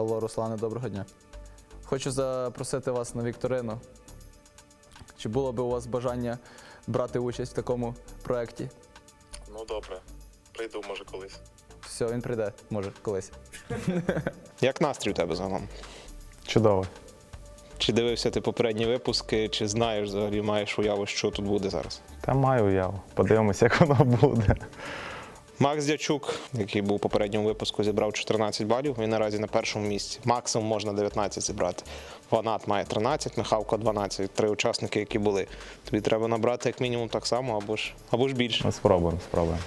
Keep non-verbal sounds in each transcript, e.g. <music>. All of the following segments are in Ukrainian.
Алло, Руслане, доброго дня. Хочу запросити вас на вікторину. Чи було би у вас бажання брати участь в такому проєкті? Ну добре, прийду, може, колись. Все, він прийде, може, колись. <laughs> Як настрій у тебе загалом? Чудово. Чи дивився ти попередні випуски, чи знаєш взагалі маєш уяву, що тут буде зараз? Та маю уяву. Подивимося, як воно буде. Макс Дячук, який був у попередньому випуску, зібрав 14 балів. Він наразі на першому місці. Максимум можна 19 зібрати. Ванат має 13, Михавко 12. Три учасники, які були. Тобі треба набрати як мінімум так само, або ж або ж більше. Ну, спробуємо, спробуємо.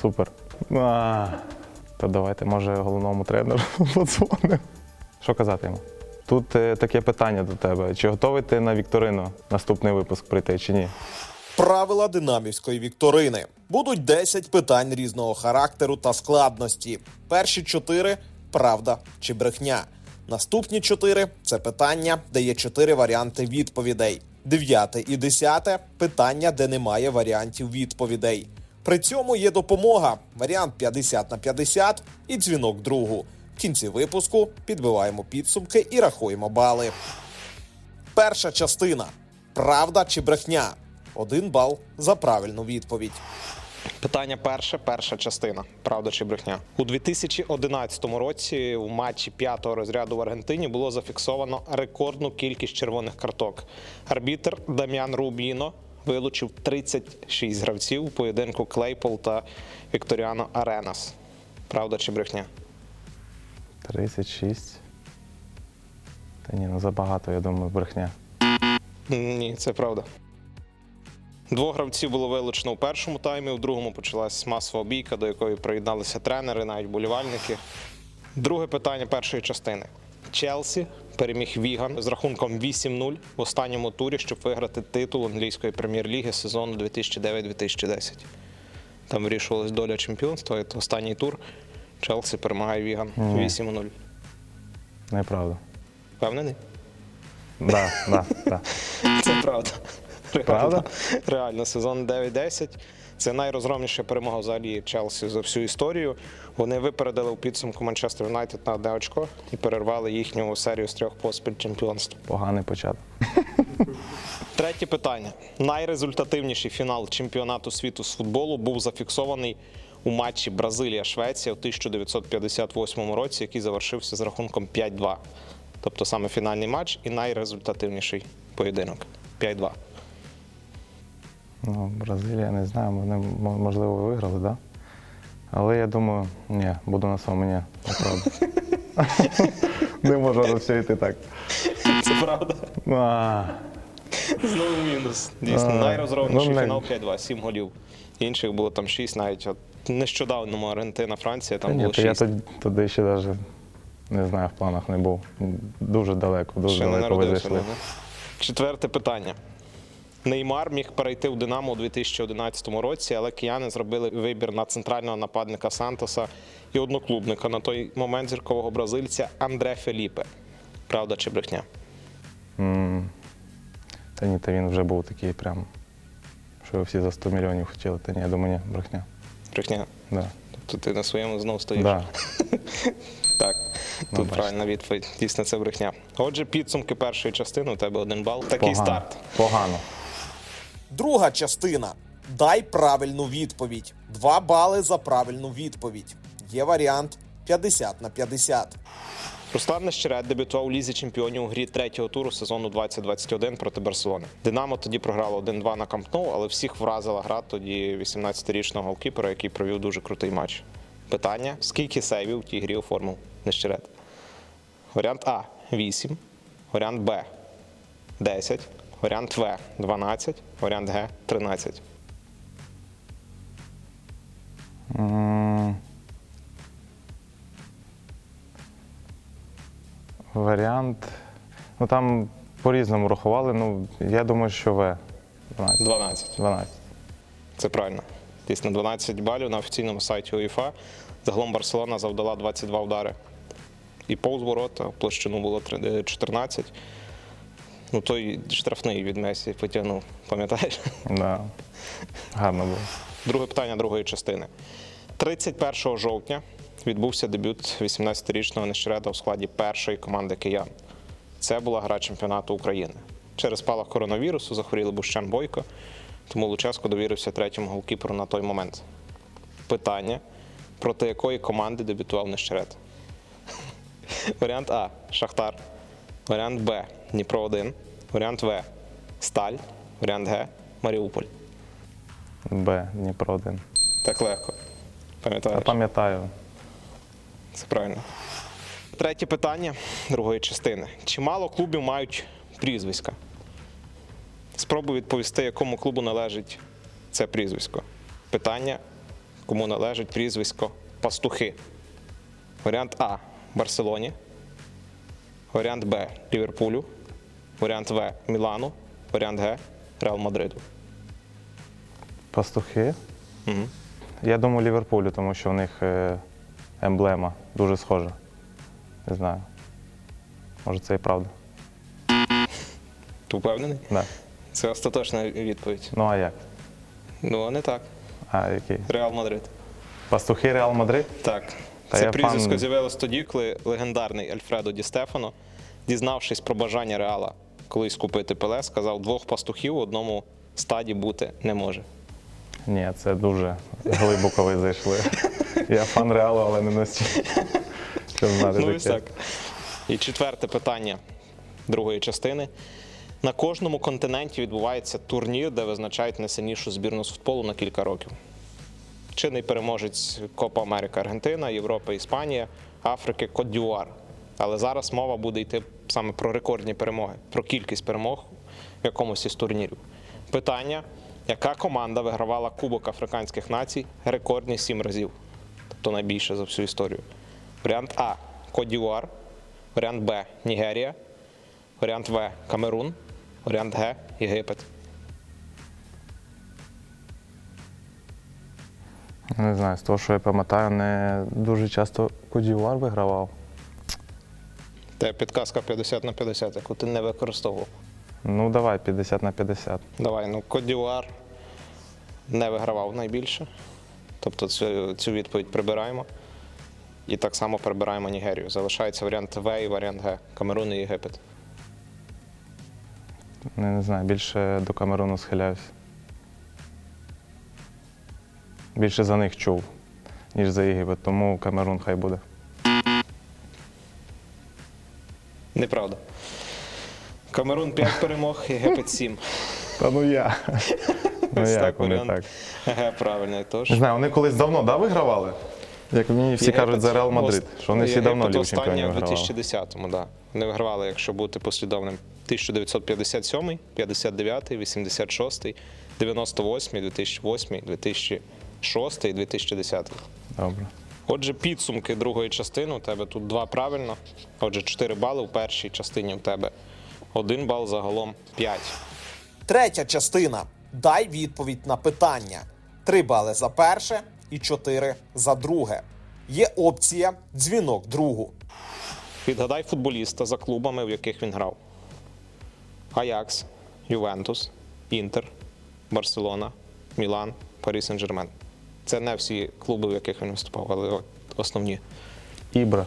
Супер. А, то давайте, може, головному тренеру <laughs> подзвонимо. Що казати йому? Тут е, таке питання до тебе. Чи готовий ти на Вікторину наступний випуск прийти, чи ні? Правила динамівської вікторини. Будуть 10 питань різного характеру та складності. Перші 4 правда чи брехня. Наступні 4 це питання, де є 4 варіанти відповідей. Дев'яте і десяте питання, де немає варіантів відповідей. При цьому є допомога. Варіант 50 на 50 і дзвінок другу. В кінці випуску підбиваємо підсумки і рахуємо бали. Перша частина правда чи брехня. Один бал за правильну відповідь. Питання перше, перша частина. Правда чи брехня? У 2011 році у матчі п'ятого розряду в Аргентині було зафіксовано рекордну кількість червоних карток. Арбітр Дам'ян Рубіно вилучив 36 гравців у поєдинку Клейпол та Вікторіано Аренас. Правда чи брехня? 36. Та ні, ну забагато, я думаю, брехня. Ні, це правда. Двох гравців було вилучено у першому таймі, у другому почалась масова бійка, до якої приєдналися тренери, навіть болівальники. Друге питання першої частини. Челсі переміг Віган з рахунком 8-0 в останньому турі, щоб виграти титул англійської прем'єр-ліги сезону 2009-2010. Там вирішувалась доля чемпіонства. і Останній тур Челсі перемагає Віган 8-0. Неправда. Впевнений? Да, да, да. <laughs> Це правда. Правда? Реально, сезон 9-10. Це найрозгромніша перемога взагалі Челсі за всю історію. Вони випередили у підсумку Манчестер Юнайтед на одне очко і перервали їхню серію з трьох поспіль чемпіонств. Поганий початок. <laughs> Третє питання. Найрезультативніший фінал чемпіонату світу з футболу був зафіксований у матчі Бразилія-Швеція у 1958 році, який завершився з рахунком 5-2. Тобто саме фінальний матч і найрезультативніший поєдинок 5-2. Ну, Бразилія, не знаю, вони можливо виграли, так? Да? Але я думаю, ні, буду на своєму ні, неправда. <laughs> Не можу все йти так. Це правда. Знову мінус. Дійсно, найрозробніший ну, фінал 5-2, 7 голів. Інших було там 6 навіть. От нещодавному Аргентина, Франція, там було то я 6. тоді, тоді ще навіть не знаю, в планах не був. Дуже далеко, дуже далеко ви зайшли. Четверте питання. Неймар міг перейти в Динамо у 2011 році, але кияни зробили вибір на центрального нападника Сантоса і одноклубника на той момент зіркового бразильця Андре Феліпе. Правда чи брехня? М, Та ні, та він вже був такий прям, що його всі за 100 мільйонів хотіли. Та ні, я думаю, ні, брехня. Брехня. Да. Тобто ти на своєму знов стоїш. Да. <laughs> Так, тут бачите. правильна відповідь. Дійсно, це брехня. Отже, підсумки першої частини у тебе один бал. Такий Погано. старт. Погано. Друга частина. Дай правильну відповідь. Два бали за правильну відповідь. Є варіант 50 на 50. Руслан Нещерет дебютував у лізі чемпіонів у грі третього туру сезону 2021 проти Барселони. Динамо тоді програло 1-2 на Камп Ноу, але всіх вразила гра тоді 18-річного голкіпера, який провів дуже крутий матч. Питання: скільки сейвів у тій грі оформив Нещерет? Варіант А 8, варіант Б 10, варіант В 12, варіант Г 13. М, Варіант. Ну там по-різному рахували. Ну, я думаю, що В. 12. 12. 12. Це правильно. Дійсно, 12 балів на офіційному сайті УЄФА. Загалом Барселона завдала 22 удари. І повз ворота, в площину було три- е, 14. Ну, той штрафний від Месі потягнув, пам'ятаєш? Да. Гарно було. Друге питання другої частини. 31 жовтня відбувся дебют 18-річного Нещерета у складі першої команди киян. Це була гра чемпіонату України. Через спалах коронавірусу захворіли Бущан Бойко, тому Луческо довірився третьому голкіперу на той момент. Питання: проти якої команди дебютував Нещерет? <laughs> Варіант А Шахтар. Варіант Б Дніпро 1. Варіант В Сталь. Варіант Г Маріуполь. Б, Дніпро 1. Так легко. Я Пам'ятаєш? пам'ятаю. Це правильно. Третє питання другої частини. Чимало клубів мають прізвиська? Спробуй відповісти, якому клубу належить це прізвисько. Питання, кому належить прізвисько Пастухи. Варіант А Барселоні. Варіант Б Ліверпулю. Варіант В Мілану. Варіант Г Реал Мадриду. Пастухи. Угу. Я думаю, Ліверпулю, тому що в них е, емблема дуже схожа. Не знаю. Може, це і правда. Ти впевнений? Да. Це остаточна відповідь. Ну а як? Ну, а не так. А який? Реал Мадрид. Пастухи Реал Мадрид? Так. Та Це прізвисько фан- з'явилось тоді, коли легендарний Альфредо Ді Стефано, дізнавшись про бажання Реала колись купити Пеле, сказав, двох пастухів в одному стаді бути не може. Ні, це дуже глибоко ви зайшли. Я фан Реалу, але не настільки. Щоб знати Ну ось таке. так. І четверте питання другої частини. На кожному континенті відбувається турнір, де визначають найсильнішу збірну з футболу на кілька років. Чинний переможець Копа Америка Аргентина, Європа, Іспанія, Африки, Кот-Дюар. Але зараз мова буде йти саме про рекордні перемоги, про кількість перемог в якомусь із турнірів. Питання: яка команда вигравала Кубок африканських націй рекордні сім разів? Тобто найбільше за всю історію. Варіант А Кот-Дюар, варіант Б Нігерія, варіант В Камерун, варіант Г Єгипет. Не знаю, з того, що я пам'ятаю, не дуже часто Кодівар вигравав. Це підказка 50 на 50, яку ти не використовував. Ну, давай, 50 на 50. Давай, ну Кодюар не вигравав найбільше. Тобто цю, цю відповідь прибираємо. І так само прибираємо Нігерію. Залишається варіант В і варіант Г. Камерун і Єгипет. Не, не знаю, більше до Камеруну схиляюся. Більше за них чув, ніж за Єгипет, тому Камерун хай буде. Неправда. Камерун 5 перемог, Єгипет 7. <laughs> Та ну я. <laughs> Ну Ось як так вони варіант. так? Г, правильно. Тож. Не знаю, вони колись давно да, вигравали? Як мені всі Єгипет кажуть за Реал Мадрид, ост- що вони всі давно Єгипет Лігу останнє Чемпіонів в вигравали. 2010-му, да. Вони виграли, якщо бути послідовним, 1957, 59, 86, 98, 2008, 2006 і 2010. Добре. Отже, підсумки другої частини. У тебе тут два правильно. Отже, 4 бали. У першій частині у тебе 1 бал, загалом 5. Третя частина. Дай відповідь на питання. Три бали за перше і чотири за друге. Є опція дзвінок другу. Відгадай футболіста за клубами, в яких він грав: Аякс, Ювентус, Інтер, Барселона, Мілан, Парі Сен-Жермен. Це не всі клуби, в яких він виступав, але от основні. Ібра.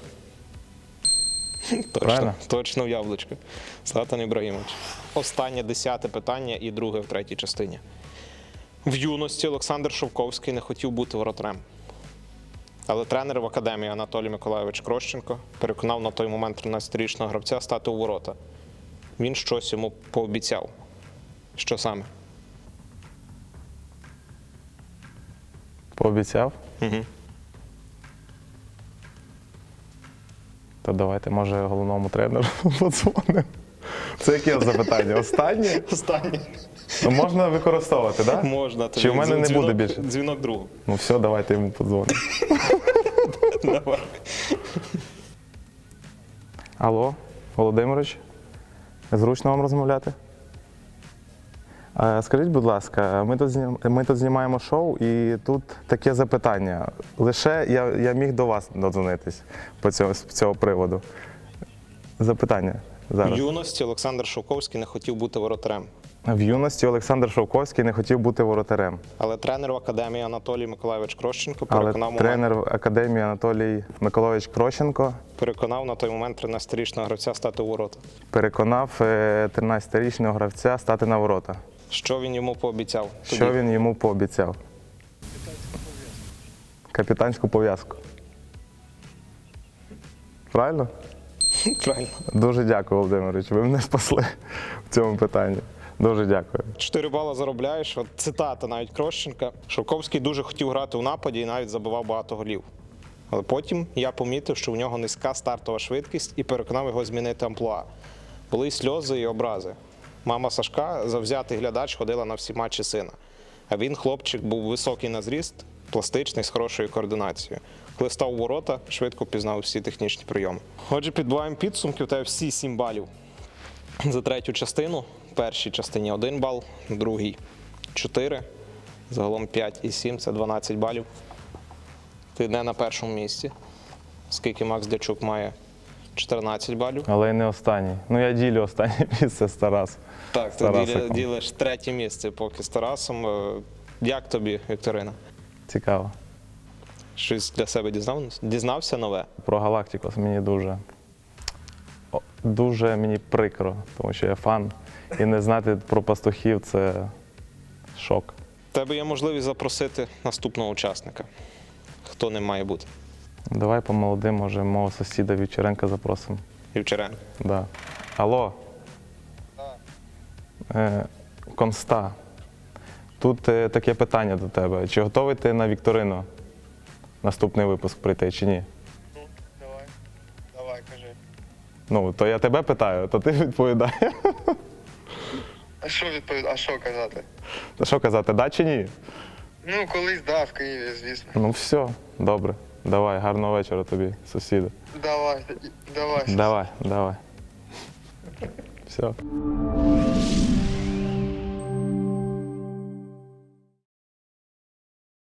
Точно, Правильно? точно в яблучко. Златан Ібрагімович. Останнє десяте питання і друге в третій частині. В юності Олександр Шовковський не хотів бути воротарем. Але тренер в академії Анатолій Миколайович Крощенко переконав на той момент 13-річного гравця стати у ворота. Він щось йому пообіцяв. Що саме? Пообіцяв? Угу. То давайте, може, головному тренеру <laughs> подзвонимо. Це яке запитання? Останнє? Останнє. Ну, можна використовувати, так? Да? Можна. Чи в мене не Дзвінок- буде більше? Дзвінок другу. Ну все, давайте йому подзвонимо. <laughs> Давай. Алло, Володимирович, зручно вам розмовляти? Е, Скажіть, будь ласка, ми тут, знім... ми тут знімаємо шоу, і тут таке запитання. Лише я, я міг до вас додзвонитись по цього, з цього приводу. Запитання В юності Олександр Шовковський не хотів бути воротарем. В юності Олександр Шовковський не хотів бути воротарем, Але тренер в академії Анатолій Миколайович Крощенко але переконав, момент- тренер в академії Анатолій Миколайович Крощенко переконав на той момент 13-річного гравця стати у ворота. переконав е, 13-річного гравця стати на ворота. Що він йому пообіцяв? тоді? Що він йому пообіцяв? Капітанську пов'язку. Правильно? Правильно. Дуже дякую, Володимирович. Ви мене спасли в цьому питанні. Дуже дякую. 4 бали заробляєш. От цитата навіть Крощенка. Шовковський дуже хотів грати у нападі і навіть забивав багато голів. Але потім я помітив, що у нього низька стартова швидкість і переконав його змінити амплуа. Були й сльози і образи. Мама Сашка, завзятий глядач, ходила на всі матчі сина. А він, хлопчик, був високий на зріст, пластичний, з хорошою координацією. Коли став ворота, швидко пізнав всі технічні прийоми. Отже, підбиваємо підсумки. У тебе всі 7 балів за третю частину. В першій частині 1 бал, в другій 4. Загалом 5 і 7 це 12 балів. Ти не на першому місці, оскільки Макс Дячук має 14 балів. Але й не останній. Ну я ділю останнє <laughs> місце з Тарас. Так, ти діля- ділиш третє місце поки з Тарасом. Е, Як тобі, Вікторина? Цікаво. Щось для себе дізнав? дізнався нове? Про Галактикос мені дуже. Дуже мені прикро, тому що я фан. І не знати про пастухів це шок. Тебе є можливість запросити наступного учасника. Хто не має бути? Давай по молодим, може, мого сусіда Вівчаренка запросимо. Вівчаренко. Да. Алло. Е, Конста. Тут е, таке питання до тебе. Чи готовий ти на Вікторину наступний випуск прийти чи ні? Давай, давай, кажи. Ну, то я тебе питаю, то ти <laughs> відповідай. А що відповідь? А що казати? Та що казати, да чи ні? Ну, колись да, в Києві, звісно. Ну все, добре. Давай, гарного вечора тобі, сусіди. Давай, давай. Давай, давай. Все.